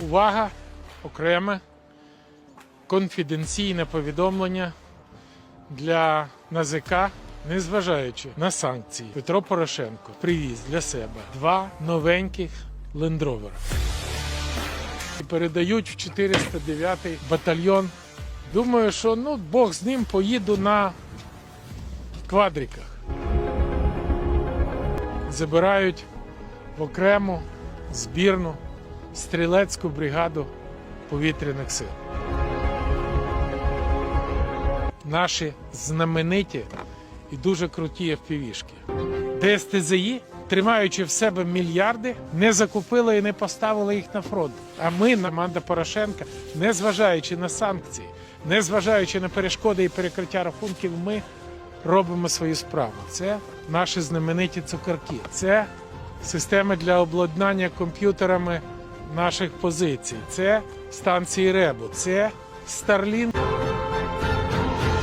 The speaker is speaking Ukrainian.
Увага! Окреме конфіденційне повідомлення для НАЗК, незважаючи на санкції, Петро Порошенко привіз для себе два новеньких лендровера. Передають в 409-й батальйон. Думаю, що ну Бог з ним поїду на квадриках. Забирають в окрему збірну стрілецьку бригаду повітряних сил. Наші знамениті і дуже круті FPV-шки. ДСТЗІ, тримаючи в себе мільярди, не закупили і не поставили їх на фронт. А ми, команда Порошенка, незважаючи на санкції, незважаючи на перешкоди і перекриття рахунків, ми робимо свою справу. Це наші знамениті цукерки. Це системи для обладнання комп'ютерами наших позицій. Це станції РЕБу. Це Starlink.